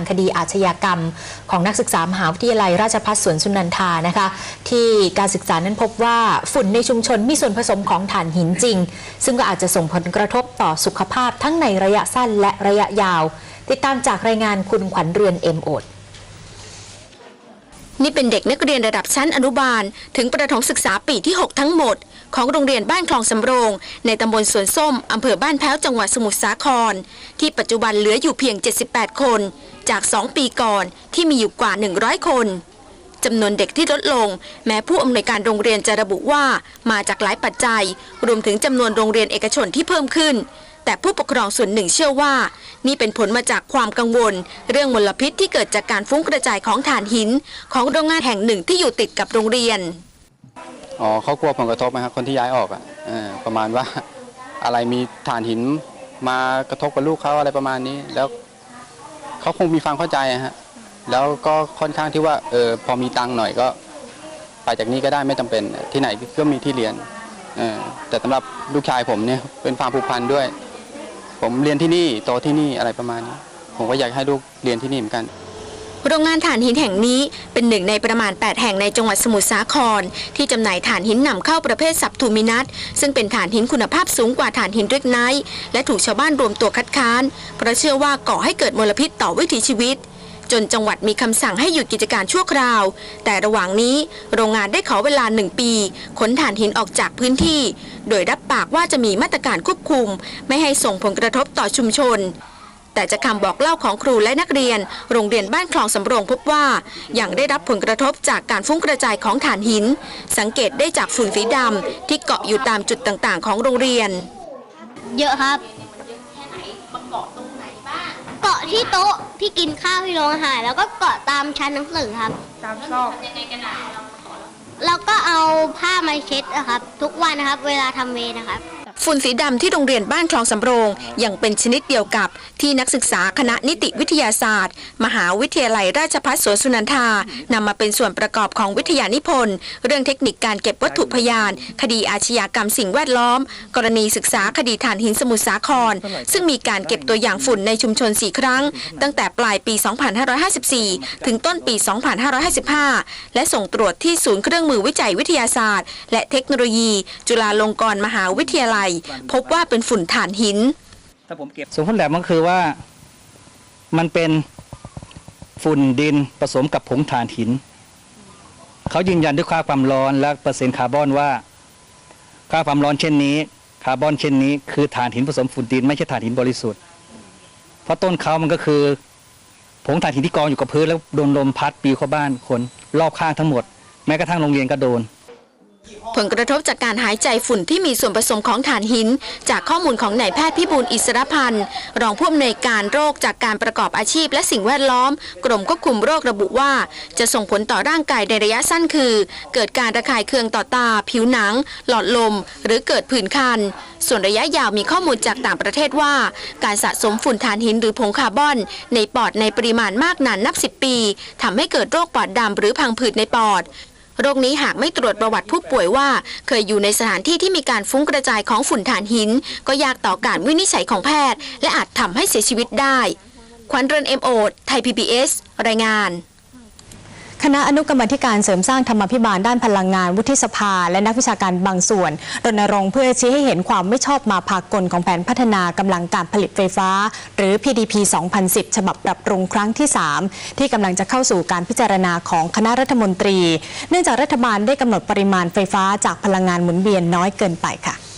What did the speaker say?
ารคดีอาชญากรรม ของนักศึกษามหาวิทยาลัยราชภัฏสวนสุนันทานะคะ ที่การศึกษานั้นพบว่าฝุ่นในชุมชนมีส่วนผสมของถ่านหินจริง ซึ่งก็อาจจะส่งผลกระทบต่อสุขภาพทั้งในระยะสั้นและระยะยาว ติดตามจากรายงานคุณขวัญเรือนเอ็มโอด นี่เป็นเด็กนักเรียนระดับชั้นอนุบาล ถึงประถมศึกษาปีที่ 6 ทั้งหมด ของโรงเรียนบ้านคลองสำโรง ในตำบลสวนส้มอำเภอบ้านแพ้วจังหวัดสมุทรสาคร ที่ปัจจุบันเหลืออยู่เพียง 78 คน จาก 2 ปีก่อนที่มีอยู่กว่า 100 คนจำนวนเด็กที่ลดลง แม้ผู้อำนวยการโรงเรียนจะระบุว่ามาจากหลายปัจจัย รวมถึงจำนวนโรงเรียนเอกชนที่เพิ่มขึ้น แต่ผู้ปกครองส่วนหนึ่งเชื่อว่า นี่เป็นผลมาจากความกังวล เรื่องมลพิษที่เกิดจากการฟุ้งกระจายของถ่านหิน ของโรงงานแห่งหนึ่งที่อยู่ติดกับโรงเรียน อ๋อเขากลัวผลกระทบนะครับคนที่ย้ายออกอะเออประมาณว่าอะไรมีถ่านหินมากระทบกับลูกเขาอะไรประมาณนี้ แล้วเขาคงมีความเข้าใจฮะแล้วก็ค่อนข้างที่ว่าเออพอมีตังค์หน่อยก็ ไปจากนี้ก็ได้ไม่จำเป็นที่ไหนก็มีที่เรียนแต่สำหรับลูกชายผมเนี่ยเป็นความผูกพันด้วย ผมเรียนที่นี่โตที่นี่อะไรประมาณนี้ ผมก็อยากให้ลูกเรียนที่นี่เหมือนกัน โรงงานถ่านหินแห่งนี้เป็นหนึ่งในประมาณ 8 แห่งในจังหวัดสมุทรสาคร ที่จำหน่ายถ่านหินนำเข้าประเภทสับทูมินัสซึ่งเป็นถ่านหินคุณภาพสูงกว่าถ่านหินเรกไนท์และถูกชาวบ้านรวมตัวคัดค้านเพราะเชื่อว่าก่อให้เกิดมลพิษต่อวิถีชีวิต จนจังหวัดมีคำสั่งให้หยุดกิจการชั่วคราว แต่ระหว่างนี้โรงงานได้ขอเวลาหนึ่งปี ขนถ่านหินออกจากพื้นที่ โดยรับปากว่าจะมีมาตรการควบคุม ไม่ให้ส่งผลกระทบต่อชุมชนแต่จากคำบอกเล่าของครูและนักเรียน โรงเรียนบ้านคลองสำโรงพบว่า ยังได้รับผลกระทบจากการฟุ้งกระจายของถ่านหิน สังเกตได้จากฝุ่นสีดำที่เกาะอยู่ตามจุดต่างๆ ของโรงเรียน เยอะครับเกาะ ที่โต๊ะที่กินข้าวที่โรงอาหารแล้วก็เกาะตามชั้นหนังสือครับ ตามซอกแล้วก็เอาผ้ามาเช็ดนะครับ ทุกวันนะครับ เวลาทำเวรนะครับ ฝุ่นสีดำที่โรงเรียนบ้านคลองสำโรงยังเป็นชนิดเดียวกับที่นักศึกษาคณะนิติวิทยาศาสตร์ มหาวิทยาลัยราชภัฏสวนสุนันทานำมาเป็นส่วนประกอบของวิทยานิพนธ์ เรื่องเทคนิคการเก็บวัตถุพยาน คดีอาชญากรรมสิ่งแวดล้อม กรณีศึกษาคดีถ่านหินสมุทรสาคร ซึ่งมีการเก็บตัวอย่างฝุ่นในชุมชน 4 ครั้ง ตั้งแต่ปลายปี 2554 ถึงต้นปี 2555 และส่งตรวจที่ศูนย์เครื่องมือวิจัยวิทยาศาสตร์ และเทคโนโลยี จุฬาลงกรณ์มหาวิทยาลัยพบว่าเป็นฝุ่นถ่านหิน ถ้าผมเก็บส่วนผลแลบมันคือว่ามันเป็นฝุ่นดินผสมกับผงถ่านหิน เขายืนยันด้วยค่าความร้อนและเปอร์เซ็นต์คาร์บอนว่า ค่าความร้อนเช่นนี้ คาร์บอนเช่นนี้ คือถ่านหินผสมฝุ่นดินไม่ใช่ถ่านหินบริสุทธิ์ เพราะต้นเขามันก็คือผงถ่านหินที่กองอยู่กับพื้นแล้วโดนลมพัดปลิวเข้าบ้านคนรอบข้างทั้งหมด แม้กระทั่งโรงเรียนก็โดน ผลกระทบจากการหายใจฝุ่นที่มีส่วนผสมของถ่านหิน จากข้อมูลของนายแพทย์พิบูลอิสรพันธ์รองผู้อำนวยการโรคจากการประกอบอาชีพและสิ่งแวดล้อม กรมควบคุมโรคระบุว่า จะส่งผลต่อร่างกายในระยะสั้นคือ เกิดการระคายเคืองต่อตา ผิวหนัง หลอดลม หรือเกิดผื่นคัน ส่วนระยะยาวมีข้อมูลจากต่างประเทศว่า การสะสมฝุ่นถ่านหินหรือผงคาร์บอน ในปอดในปริมาณมากนานนับ 10 ปีทำให้เกิดโรคปอดดำหรือพังผืดในปอด โรคนี้หากไม่ตรวจประวัติผู้ป่วยว่า เคยอยู่ในสถานที่ที่มีการฟุ้งกระจายของฝุ่นถ่านหิน ก็ยากต่อการวินิจฉัยของแพทย์ และอาจทำให้เสียชีวิตได้ ควันเรนเอ็มโอไทย PBS รายงาน คณะอนุกรรมธิการเสริมสร้างธรรมาภิบาลด้านพลังงานวุฒิสภา และนักวิชาการบางส่วนรณรงค์เพื่อชี้ให้เห็นความไม่ชอบมาพากลของแผนพัฒนากำลังการผลิตไฟฟ้า หรือ PDP 2010 ฉบับปรับปรุงครั้งที่ 3 ที่กำลังจะเข้าสู่การพิจารณาของคณะรัฐมนตรี เนื่องจากรัฐบาลได้กำหนดปริมาณไฟฟ้าจากพลังงานหมุนเวียนน้อยเกินไปค่ะ